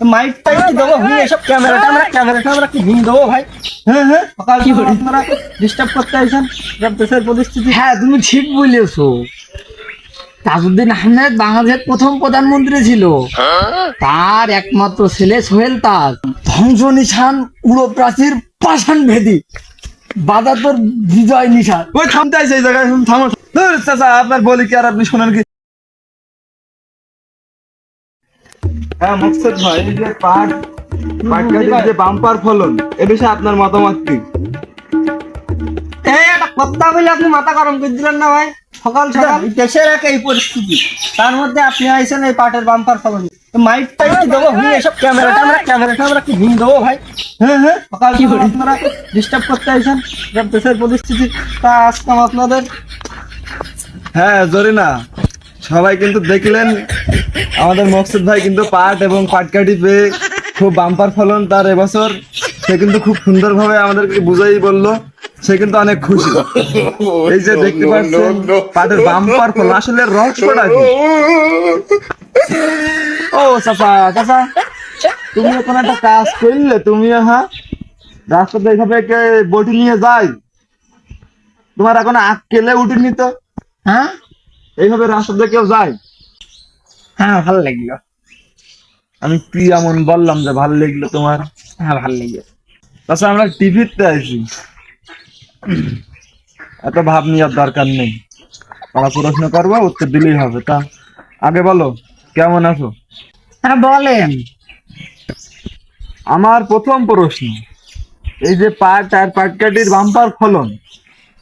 মাইকটা কি দেবো? ভেঙে এসব ক্যামেরা ট্যামেরা ক্যামেরা ট্যামেরা কি ভেঙে দেবো ভাই? হ্যাঁ হ্যাঁ সকাল কি সকাল আপনারা ডিস্টার্ব করতে আইছেন? সব দেশের পরিস্থিতি। হ্যাঁ তুমি ঠিক বলেছ। তাজউদ্দিন আহমেদ বাংলাদেশের প্রথম প্রধানমন্ত্রী ছিল। তার একমাত্র ছেলে সোহেল তাজ। ধ্বংস নিশান উড়ো প্রাচীর পাষাণ ভেদি। বাধা তোর বিজয় নিশান। ওই থামতে আইছে এই জায়গায় থামো। চাচা আপনার বলি কি আর আপনি শোনেন কি? হ্যাঁ মকসদ ভাই এই যে পাট যে বাম্পার ফলন এ বিষয়ে আপনার মতামত কি? কথা বলে আপনি মাথা গরম করে দিলেন না ভাই। সকাল সকাল। দেশের এক এই পরিস্থিতি। তার মধ্যে আপনি আইছেন এই পাটের বাম্পার ফলন। কি দেবো ভেঙে এসব ক্যামেরা ট্যামেরা ক্যামেরা ট্যামেরা কি দেবো ভাই। হ্যাঁ হ্যাঁ। সকাল সকাল আপনারা ডিস্টার্ব করতে আইছেন। সব দেশের পরিস্থিতি। তা আসতাম আপনাদের হ্যাঁ জরিনা সবাই কিন্তু দেখলেন আমাদের মকসুদ ভাই কিন্তু পাট এবং পাটকাঠি পেয়ে খুব বাম্পার ফলন তার এবছর সে কিন্তু খুব সুন্দরভাবে আমাদেরকে বুঝাই বলল সে কিন্তু অনেক খুশি এই যে দেখতে পাচ্ছেন পাটের বাম্পার ফলন আসলে রহস্যটা কি ও চাচা চাচা তুমি কোনো একটা কাজ করলে তুমি হ্যাঁ রাস্তাতে এইভাবে বটি নিয়ে যাই তোমার এখন আক্কেলে উঠিনি তো হ্যাঁ এইভাবে রাস্তাতে কেউ যায় হ্যাঁ ভালো লাগল। আমি কি এমন বললাম যে ভালো লাগল তোমার। হ্যাঁ ভালো লাগল। তাছাড়া আমরা টিভিতে আসি এত ভাব নেওয়ার দরকার নেই। তারা প্রশ্ন করব উত্তর দিলেই হবে। তা আগে বলো কেমন আছো? হ্যাঁ বলেন। আমার প্রথম প্রশ্ন এই যে পাট আর পাটকাঠির বাম্পার ফলন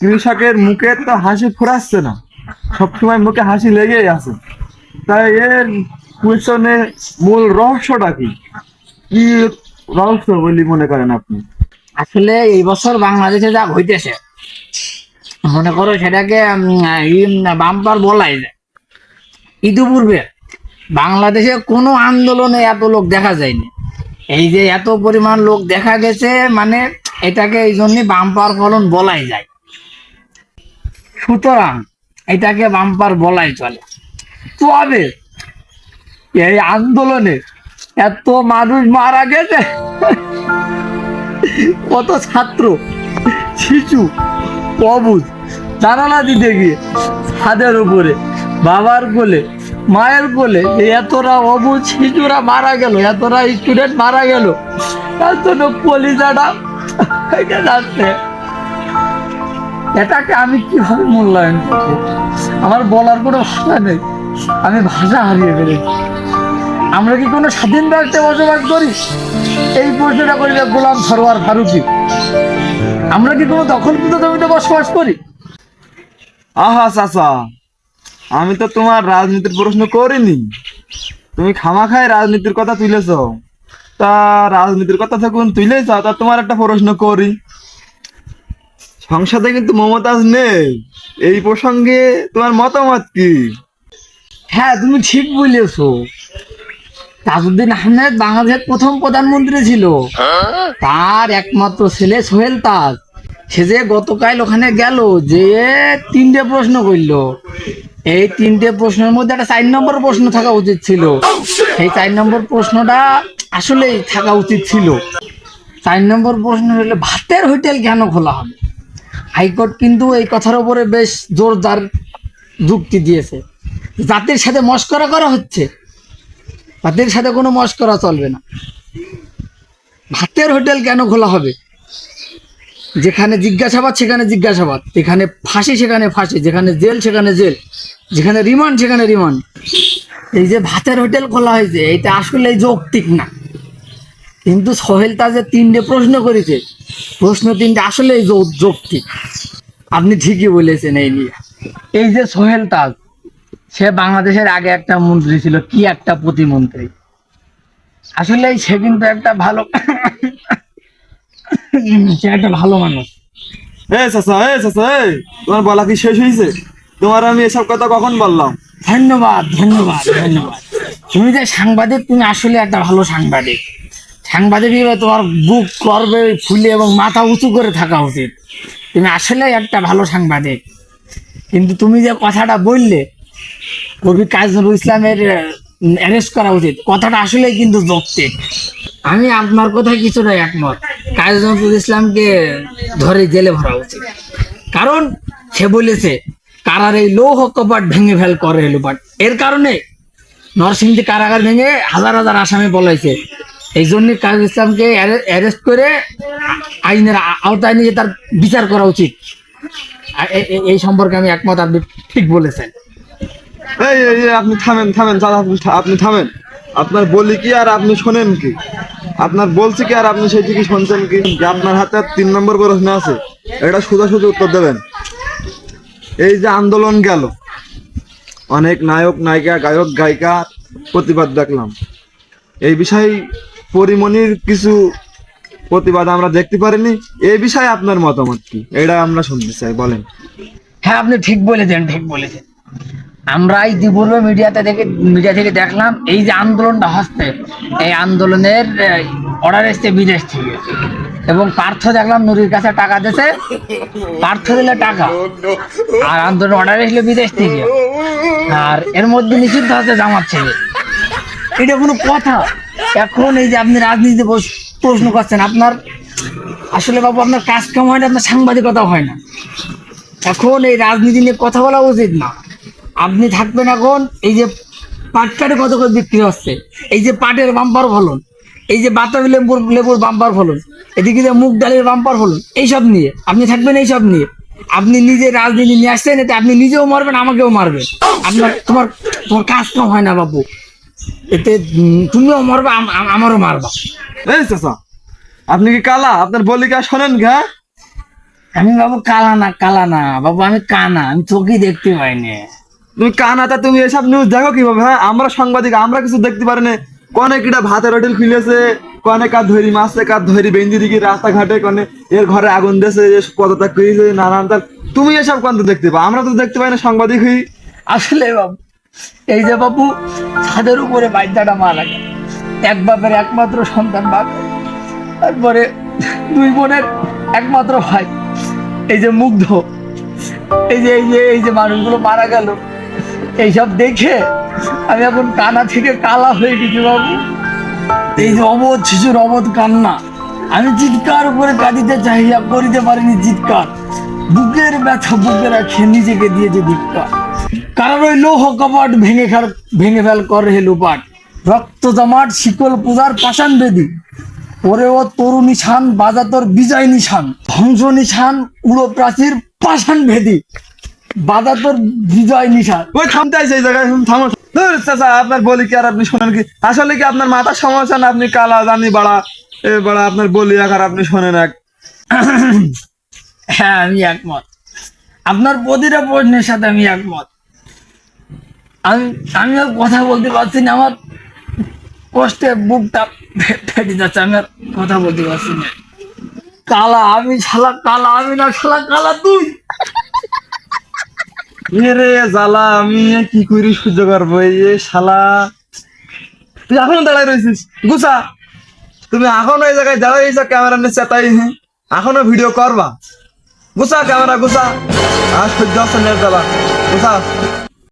কৃষকের মুখে তো হাসি ফুরাচ্ছে না। সবসময় মুখে হাসি লেগেই আছে। তাই এর পিছনে মূল রহস্যটা কি? কি রহস্য বলি মনে করেন আপনি? আসলে এই বছর বাংলাদেশে যা হইতেছে মনে করো সেটাকে বাম্পার বলাই যায়। ইতিপূর্বে বাংলাদেশে কোনো আন্দোলনে এত লোক দেখা যায়নি। এই যে এত পরিমাণ লোক দেখা গেছে মানে এটাকে এই জন্য বাম্পার ফলন বলাই যায়। সুতরাং এটাকে বাম্পার বলাই চলে। তবে এই আন্দোলনে এত মানুষ মারা গেছে। কত ছাত্র, শিশু, অবুজ জানালা দিতে গিয়ে ছাদের উপরে, বাবার কোলে, মায়ের কোলে, এই এতটা অবুজ শিশুরা মারা গেল, এতটা স্টুডেন্ট মারা গেল, তার জন্য কলিজাটা যাচ্ছে। এটাকে আমি কীভাবে মূল্যায়ন করব? আমার বলার কোনো ভাষা নেই। আমি ভাষা হারিয়ে ফেলেছি আমরা কি কোনো স্বাধীন রাষ্ট্রে বসবাস করি? এই প্রশ্নটা করি গোলাম সরোয়ার ফারুকি। আমরা কি কোনো দখলকৃত জমিতে বসবাস করি? আহা চাচা, আমি তো তোমার রাজনীতির প্রশ্ন করিনি। তুমি খামাখায় রাজনীতির কথা তুলেছ। তা রাজনীতির কথা যখন তুলেছ, তা তোমার একটা প্রশ্ন করি। সংসদে কিন্তু মমতাজ নেই। এই প্রসঙ্গে তোমার মতামত কি? হ্যাঁ তুমি ঠিক বলেছ। তাজউদ্দিন আহমেদ বাংলাদেশের প্রথম প্রধানমন্ত্রী ছিল। তার একমাত্র ছেলে সোহেল তাজ। সে যে গতকাল ওখানে গেল যে তিনটে প্রশ্ন করল। এই তিনটে প্রশ্নের মধ্যে একটা চার নম্বর প্রশ্ন থাকা উচিত ছিল। সেই চার নম্বর প্রশ্নটা আসলেই থাকা উচিত ছিল। চার নম্বর প্রশ্ন হলো, ভাতের হোটেল কেন খোলা হবে? হাইকোর্ট কিন্তু এই কথার উপরে বেশ জোরদার যুক্তি দিয়েছে। জাতির সাথে মস্করা করা হচ্ছে। জাতির সাথে কোনো মস্করা চলবে না। ভাতের হোটেল কেন খোলা হবে? যেখানে জিজ্ঞাসাবাদ, সেখানে জিজ্ঞাসাবাদ। যেখানে ফাঁসি, সেখানে ফাঁসি। যেখানে জেল, সেখানে জেল। যেখানে রিমান্ড, সেখানে রিমান্ড। এই যে ভাতের হোটেল খোলা হয়েছে, এটা আসলে যৌক্তিক না। কিন্তু সোহেল তাজে তিনটে প্রশ্ন করেছে। প্রশ্ন তিনটে আসলে যৌক্তিক। আপনি ঠিকই বলেছেন এই নিয়ে। এই যে সোহেল তাজ সে বাংলাদেশের আগে একটা মন্ত্রী ছিল কি একটা প্রতিমন্ত্রী? আসলে সে কিন্তু একটা ভালো সে একটা ভালো মানুষ। এ চাচা এ চাচা এ তোমার বলা কি শেষ হয়েছে? তোমার আমি এসব কথা কখন বললাম? ধন্যবাদ ধন্যবাদ ধন্যবাদ। তুমি যে সাংবাদিক তুমি আসলে একটা ভালো সাংবাদিক। সাংবাদিক হিসেবে তোমার বুক করবে ফুলে এবং মাথা উঁচু করে থাকা উচিত। তুমি আসলে একটা ভালো সাংবাদিক। কিন্তু তুমি যে কথাটা বললে কবি কাজী ইসলামের অ্যারেস্ট করা উচিত। কথাটা আসলে কিন্তু যৌক্তিক। আমি আপনার কথায় কিছুটা একমত। কাজী নজরুল ইসলামকে ধরে জেলে ভরা উচিত। কারণ সে বলেছে, কারার এই লৌহ কপাট ভেঙে ফেল করে লোপাট এর কারণে নরসিংদী কারাগার ভেঙে হাজার হাজার আসামি বলাইছে এই জন্য কাজী ইসলামকে অ্যারেস্ট করে আইনের আওতায় নিয়ে তার বিচার করা উচিত। এই সম্পর্কে আমি একমত আপনি ঠিক বলেছেন। এই এই আপনি থামেন থামেন, চাচা, আপনি থামেন। আপনার বলি কি আর আপনি শোনেন কি? আপনার বলছি কি আর আপনি সেটি কি শুনছেন কি? আপনার হাতে তিন নম্বর প্রশ্ন আছে, এটা সোজা সোজা উত্তর দেবেন। এই যে আন্দোলন গেল, অনেক নায়ক, নায়িকা, গায়ক, গায়িকা প্রতিবাদ দেখলাম। এই বিষয়ে পরিমণির কিছু প্রতিবাদ আমরা দেখতে পারিনি। এই বিষয়ে আপনার মতামত কি? এটা আমরা শুনতে চাই, বলেন। হ্যাঁ আপনি ঠিক বলেছেন ঠিক বলেছেন। আমরা ইতিপূর্বে মিডিয়াতে থেকে মিডিয়া থেকে দেখলাম এই যে আন্দোলনটা হচ্ছে, এই আন্দোলনের অর্ডার এসছে বিদেশ থেকে। এবং পার্থ দেখলাম নুরির কাছে টাকা দিয়েছে, পার্থ দিলে টাকা। আর আন্দোলন অর্ডার এসলো বিদেশ থেকে। আর এর মধ্যে নিষিদ্ধ হচ্ছে জামাত ছেলে এটা কোনো কথা। এখন এই যে আপনি রাজনীতি বস- প্রশ্ন করছেন, আপনার আসলে বাবু, আপনার কাজ কাম হয় না, আপনার সাংবাদিকতা হয় না। এখন এই রাজনীতি নিয়ে কথা বলা উচিত না। আপনি থাকবেন এখন এই যে পাট কাটে কত করে বিক্রি হচ্ছে? এই যে পাটের বাম্পার ফলন এই যে বাতাবি লেবুর লেবুর বাম্পার ফলন এদিকে যে মুগ ডালের বাম্পার ফলন এইসব নিয়ে আপনি থাকবেন এইসব নিয়ে। আপনি নিজে রাজনীতি নিয়ে আসছেন এতে আপনি নিজেও মারবেন আমাকেও মারবেন। আপনার তোমার তোমার কাজ কম হয় না বাবু। এতে তুমিও মারবা আম- আম- আমারও মারবা। চাচা আপনি কি কালা? আপনার বলি কি শোনেন হ্যাঁ আমি বাবু কালা না কালা না। বাবু আমি কানা আমি চোখই দেখতে পাইনি। তুমি কানাতা তুমি এসব নিউজ দেখো কীভাবে হ্যাঁ? আমরা সাংবাদিক, আমরা কিছু দেখতে পারি না। কনে কিটা ভাতের হোটেল খুলেছে, কনে কার ধরি মাছে, কার ধরি বেঞ্জি দিকে রাস্তাঘাটে, কনে এর ঘরে আগুন দিয়েছে পদত্যাগ করেছে নানান তার। তুমি এসব কোন দেখতে পাও, আমরা তো দেখতে পাই না সাংবাদিক হই। আসলে বাবু, এই যে বাবু, ছাদের উপরে বাচ্চাটা মারা গেল এক বাপের একমাত্র সন্তান বাপ, তারপরে দুই বোনের একমাত্র ভাই। এই যে মুগ্ধ, এই যে এই যে এই যে মানুষগুলো মারা গেল। এইসব দেখে আমি এখন কানা থেকে কালা হয়ে গেছি বাবু। এই যে অবধ শিশুর অবধ কান্না। আমি চিৎকার উপরে কাঁদিতে চাহিয়া করিতে পারিনি চিৎকার। বুকের ব্যথা বুকে রাখে, নিজেকে দিয়েছে ধিক্কার। কারণ ওই লৌহ কপাট ভেঙে খার ভেঙে ফেল করে হে লুপাট। রক্ত জমাট, শিকল পূজার পাষাণ বেদি। ওরে ও তরু নিশান বাজা তোর বিজয় নিশান। ধ্বংস নিশান, উড়ো প্রাচীর পাষাণ ভেদি বাজা তোর বিজয় নিশান ওই থামতে আছে এই জায়গায় থামো। ধুর, চাচা আপনার বলি কি আর আপনি শোনেন কি? আসলে কি আপনার মাথার সমস্যা না আপনি কালা জানি বাড়া? এ বাড়া আপনার বলি এক আর আপনি শোনেন এক। হ্যাঁ আমি একমত। আপনার প্রতিটা প্রশ্নের সাথে আমি একমত। আমি আমি আর কথা বলতে পারছি না আমার কষ্টে বুকটা ফেটে যাচ্ছে আমি আর কথা বলতে পারছি না। কালা আমি শালা কালা আমি না শালা কালা তুই! রে জ্বালা, আমি কি করি সহ্য করব? এই শালা। তুই এখনও দাঁড়ায় রয়েছিস? গুসা তুমি এখনও এই জায়গায় দাঁড়াই ক্যামেরা নিয়ে চেতাই হ্যাঁ এখনও ভিডিও করবা। গুসা ক্যামেরা গুসা আর সহ্য আছে না জ্বালা গুসা